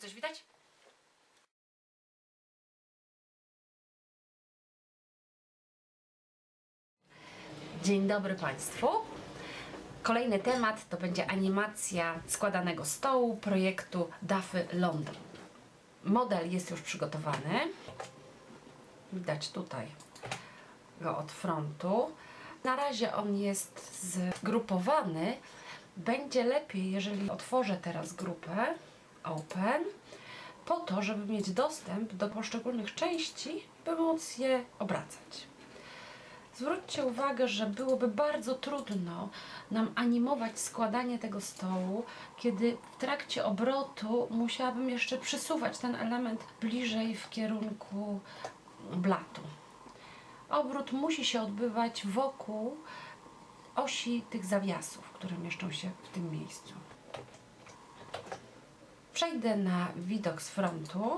Coś widać? Dzień dobry Państwu. Kolejny temat to będzie animacja składanego stołu projektu DAFY London. Model jest już przygotowany. Widać tutaj go od frontu. Na razie on jest zgrupowany. Będzie lepiej, jeżeli otworzę teraz grupę Open, po to, żeby mieć dostęp do poszczególnych części, by móc je obracać. Zwróćcie uwagę, że byłoby bardzo trudno nam animować składanie tego stołu, kiedy w trakcie obrotu musiałabym jeszcze przesuwać ten element bliżej w kierunku blatu. Obrót musi się odbywać wokół osi tych zawiasów, które mieszczą się w tym miejscu. Przejdę na widok z frontu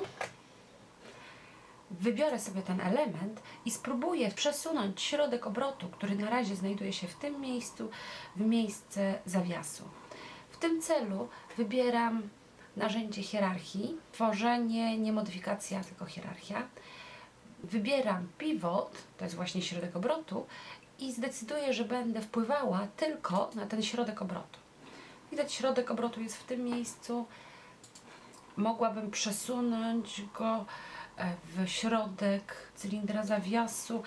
wybiorę sobie ten element i spróbuję przesunąć środek obrotu, który na razie znajduje się w tym miejscu, w miejsce zawiasu. W tym celu wybieram narzędzie hierarchii, tworzenie, nie modyfikacja, tylko hierarchia. Wybieram pivot, to jest właśnie środek obrotu i zdecyduję, że będę wpływała tylko na ten środek obrotu. Widać, środek obrotu jest w tym miejscu. Mogłabym przesunąć go e, w środek cylindra zawiasu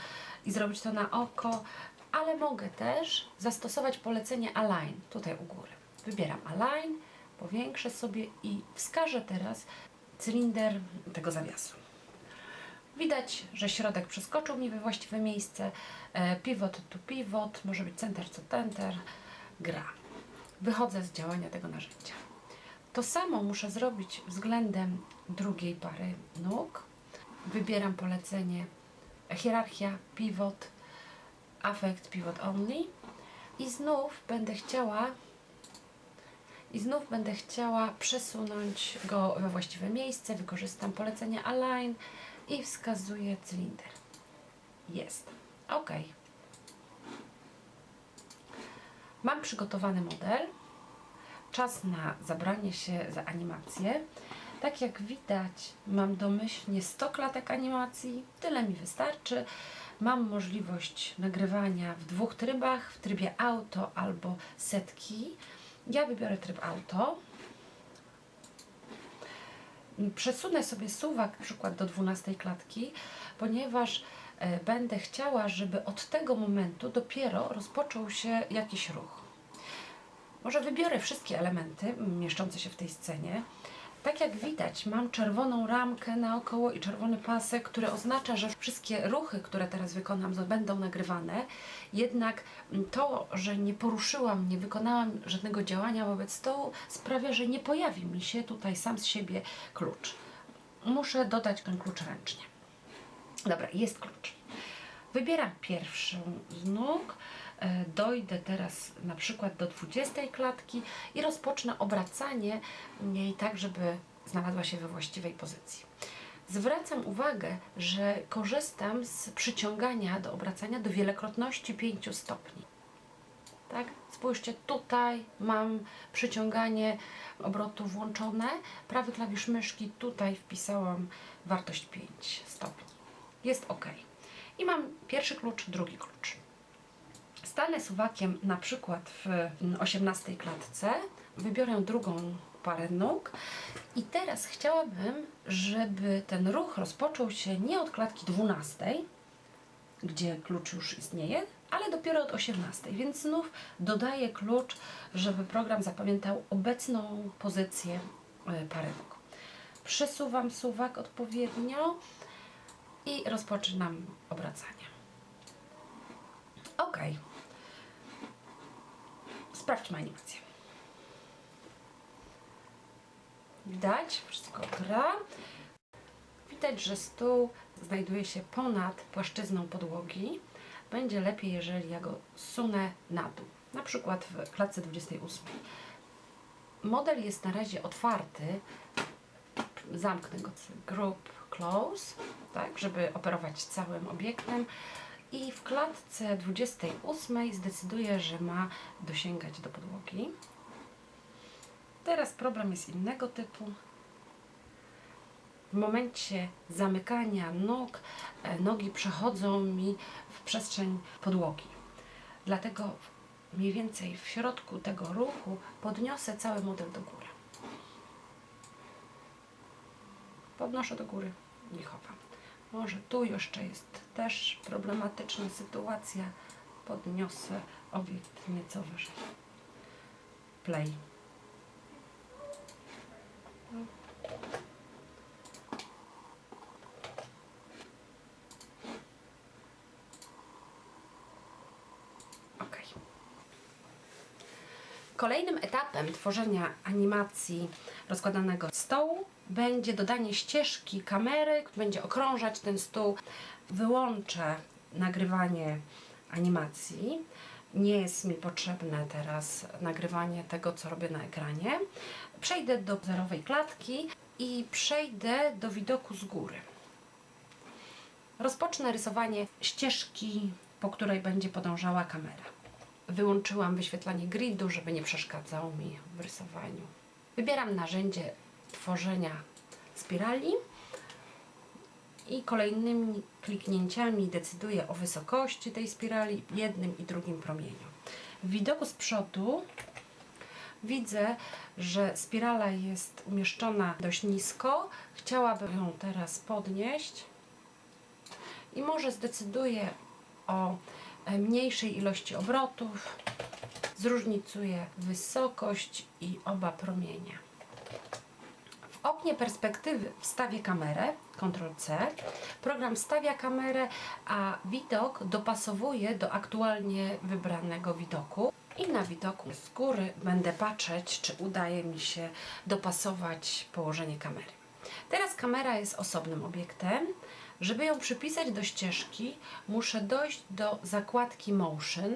i zrobić to na oko, ale mogę też zastosować polecenie Align tutaj u góry. Wybieram Align, powiększę sobie i wskażę teraz cylinder tego zawiasu. Widać, że środek przeskoczył mi we właściwe miejsce. E, Pivot to pivot, może być center to center. Gra. Wychodzę z działania tego narzędzia. To samo muszę zrobić względem drugiej pary nóg. Wybieram polecenie hierarchia, pivot, affect, pivot only i znów będę chciała i znów będę chciała przesunąć go we właściwe miejsce. Wykorzystam polecenie align i wskazuję cylinder. Jest. OK. Mam przygotowany model czas na zabranie się za animację. Tak jak widać, mam domyślnie 100 klatek animacji, tyle mi wystarczy. Mam możliwość nagrywania w dwóch trybach, w trybie auto albo setki. Ja wybiorę tryb auto. Przesunę sobie suwak na przykład do 12 klatki, ponieważ e, będę chciała, żeby od tego momentu dopiero rozpoczął się jakiś ruch. Może wybiorę wszystkie elementy mieszczące się w tej scenie. Tak jak widać, mam czerwoną ramkę naokoło i czerwony pasek, który oznacza, że wszystkie ruchy, które teraz wykonam, będą nagrywane. Jednak to, że nie poruszyłam, nie wykonałam żadnego działania wobec stołu, sprawia, że nie pojawi mi się tutaj sam z siebie klucz. Muszę dodać ten klucz ręcznie. Dobra, jest klucz. Wybieram pierwszą z nóg, dojdę teraz na przykład do 20 klatki i rozpocznę obracanie jej tak, żeby znalazła się we właściwej pozycji. Zwracam uwagę, że korzystam z przyciągania do obracania do wielokrotności 5 stopni. Tak? Spójrzcie, tutaj mam przyciąganie obrotu włączone. Prawy klawisz myszki, tutaj wpisałam wartość 5 stopni. Jest OK. I mam pierwszy klucz, drugi klucz. Stanę suwakiem na przykład w 18 klatce, wybiorę drugą parę nóg i teraz chciałabym, żeby ten ruch rozpoczął się nie od klatki 12, gdzie klucz już istnieje, ale dopiero od 18, więc znów dodaję klucz, żeby program zapamiętał obecną pozycję y, pary nóg. Przesuwam suwak odpowiednio i rozpoczynam obracanie. Ok. Sprawdźmy animację. Widać, wszystko gra. Widać, że stół znajduje się ponad płaszczyzną podłogi. Będzie lepiej, jeżeli ja go sunę na dół. Na przykład w klatce 28. Model jest na razie otwarty. Zamknę go group close, tak, żeby operować całym obiektem. I w klatce 28 zdecyduję, że ma dosięgać do podłogi. Teraz problem jest innego typu. W momencie zamykania nóg, e, nogi przechodzą mi w przestrzeń podłogi. Dlatego mniej więcej w środku tego ruchu podniosę cały model do góry. Podnoszę do góry i chowam. Może tu jeszcze jest też problematyczna sytuacja. Podniosę obiekt nieco wyżej. Play. Kolejnym etapem tworzenia animacji rozkładanego stołu będzie dodanie ścieżki kamery, będzie okrążać ten stół. Wyłączę nagrywanie animacji. Nie jest mi potrzebne teraz nagrywanie tego, co robię na ekranie. Przejdę do zerowej klatki i przejdę do widoku z góry. Rozpocznę rysowanie ścieżki, po której będzie podążała kamera. Wyłączyłam wyświetlanie gridu, żeby nie przeszkadzało mi w rysowaniu. Wybieram narzędzie tworzenia spirali i kolejnymi kliknięciami decyduję o wysokości tej spirali jednym i drugim promieniu. W widoku z przodu widzę, że spirala jest umieszczona dość nisko. Chciałabym ją teraz podnieść i może zdecyduję o e, mniejszej ilości obrotów. Zróżnicuję wysokość i oba promienie. Oknie perspektywy wstawię kamerę, Ctrl-C. Program stawia kamerę, a widok dopasowuje do aktualnie wybranego widoku. I na widoku z góry będę patrzeć, czy udaje mi się dopasować położenie kamery. Teraz kamera jest osobnym obiektem. Żeby ją przypisać do ścieżki, muszę dojść do zakładki Motion.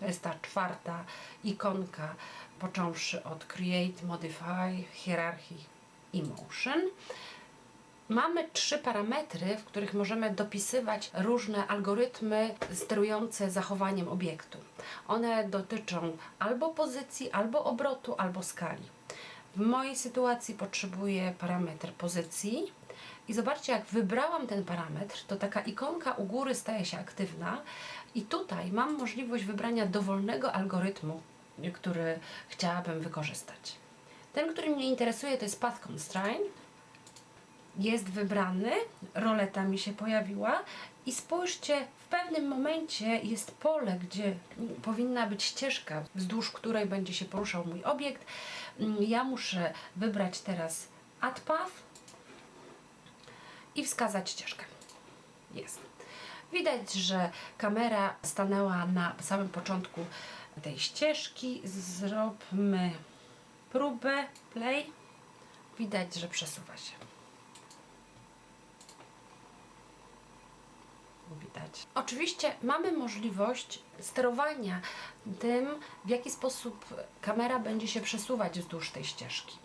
To jest ta czwarta ikonka, począwszy od Create, Modify, Hierarchy i Motion. Mamy trzy parametry, w których możemy dopisywać różne algorytmy sterujące zachowaniem obiektu. One dotyczą albo pozycji, albo obrotu, albo skali. W mojej sytuacji potrzebuję parametr pozycji. I zobaczcie, jak wybrałam ten parametr, to taka ikonka u góry staje się aktywna i tutaj mam możliwość wybrania dowolnego algorytmu, który chciałabym wykorzystać. Ten, który mnie interesuje, to jest Path Constraint. Jest wybrany, roleta mi się pojawiła i spójrzcie, w pewnym momencie jest pole, gdzie powinna być ścieżka, wzdłuż której będzie się poruszał mój obiekt. Ja muszę wybrać teraz Add Path i wskazać ścieżkę. Jest. Widać, że kamera stanęła na samym początku tej ścieżki. Zróbmy próbę, play. Widać, że przesuwa się. Widać. Oczywiście mamy możliwość sterowania tym, w jaki sposób kamera będzie się przesuwać wzdłuż tej ścieżki.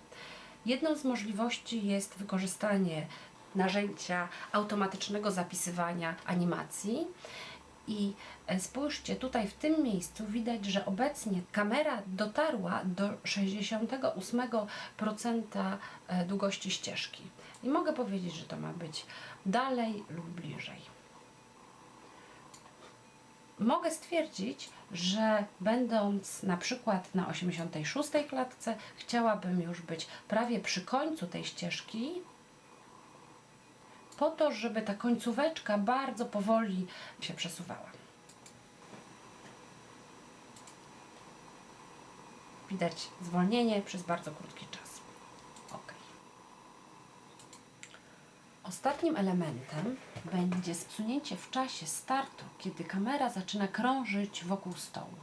Jedną z możliwości jest wykorzystanie narzędzia automatycznego zapisywania animacji. I e, spójrzcie, tutaj w tym miejscu widać, że obecnie kamera dotarła do 68% e, długości ścieżki. I mogę powiedzieć, że to ma być dalej lub bliżej. Mogę stwierdzić, że będąc na przykład na 86 klatce, chciałabym już być prawie przy końcu tej ścieżki, po to, żeby ta końcóweczka bardzo powoli się przesuwała. Widać zwolnienie przez bardzo krótki czas. OK. Ostatnim elementem będzie zsunięcie w czasie startu, kiedy kamera zaczyna krążyć wokół stołu.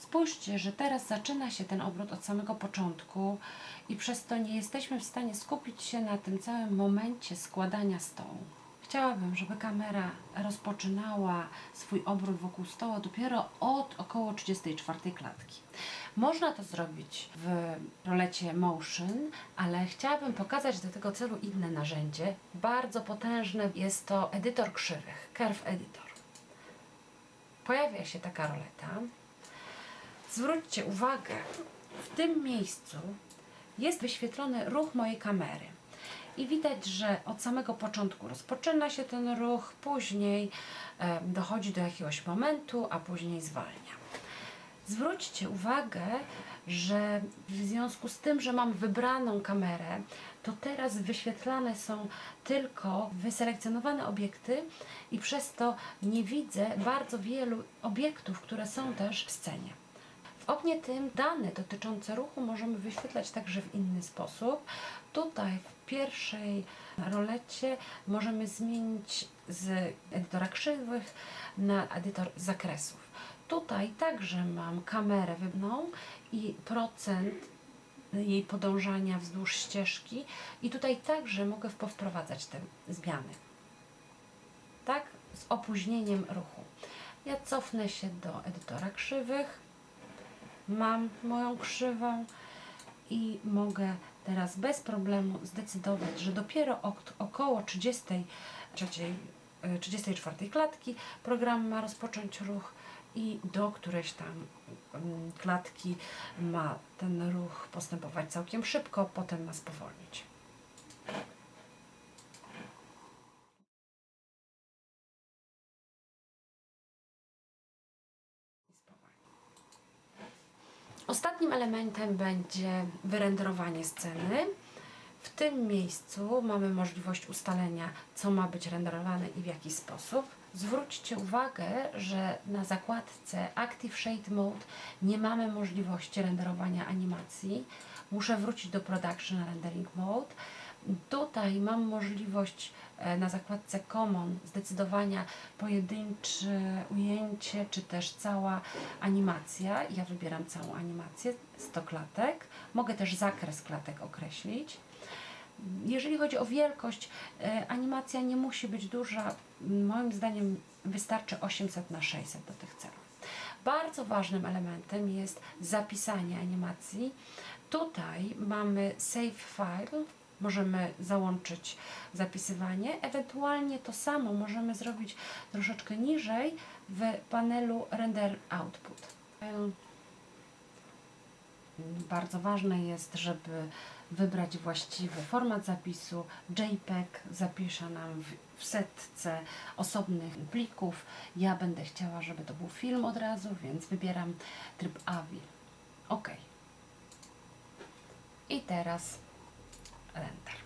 Spójrzcie, że teraz zaczyna się ten obrót od samego początku i przez to nie jesteśmy w stanie skupić się na tym całym momencie składania stołu. Chciałabym, żeby kamera rozpoczynała swój obrót wokół stołu dopiero od około 34 klatki. Można to zrobić w rolecie Motion, ale chciałabym pokazać do tego celu inne narzędzie. Bardzo potężne jest to edytor krzywych, Curve Editor. Pojawia się taka roleta. Zwróćcie uwagę, w tym miejscu jest wyświetlony ruch mojej kamery. I widać, że od samego początku rozpoczyna się ten ruch, później e, dochodzi do jakiegoś momentu, a później zwalnia. Zwróćcie uwagę, że w związku z tym, że mam wybraną kamerę, to teraz wyświetlane są tylko wyselekcjonowane obiekty i przez to nie widzę bardzo wielu obiektów, które są też w scenie. W oknie tym dane dotyczące ruchu możemy wyświetlać także w inny sposób. Tutaj w pierwszej rolecie możemy zmienić z edytora krzywych na edytor zakresów. Tutaj także mam kamerę wybną i procent jej podążania wzdłuż ścieżki i tutaj także mogę powprowadzać te zmiany. Tak? Z opóźnieniem ruchu. Ja cofnę się do edytora krzywych. Mam moją krzywą i mogę teraz bez problemu zdecydować, że dopiero ok- około 33, y, 34 klatki program ma rozpocząć ruch i do którejś tam mm, klatki ma ten ruch postępować całkiem szybko, potem ma spowolnić. I spowolni. Ostatnim elementem będzie wyrenderowanie sceny. W tym miejscu mamy możliwość ustalenia, co ma być renderowane i w jaki sposób. Zwróćcie uwagę, że na zakładce Active Shade Mode nie mamy możliwości renderowania animacji. Muszę wrócić do Production Rendering Mode. Tutaj mam możliwość e, na zakładce Common zdecydowania pojedyncze ujęcie, czy też cała animacja. Ja wybieram całą animację, 100 klatek. Mogę też zakres klatek określić. Jeżeli chodzi o wielkość, e, animacja nie musi być duża. Moim zdaniem wystarczy 800 na 600 do tych celów. Bardzo ważnym elementem jest zapisanie animacji. Tutaj mamy save file, możemy załączyć zapisywanie. Ewentualnie to samo możemy zrobić troszeczkę niżej w panelu render output. Bardzo ważne jest, żeby wybrać właściwy format zapisu. JPEG zapisze nam w, w setce osobnych plików. Ja będę chciała, żeby to był film od razu, więc wybieram tryb AVI. OK. I teraz render.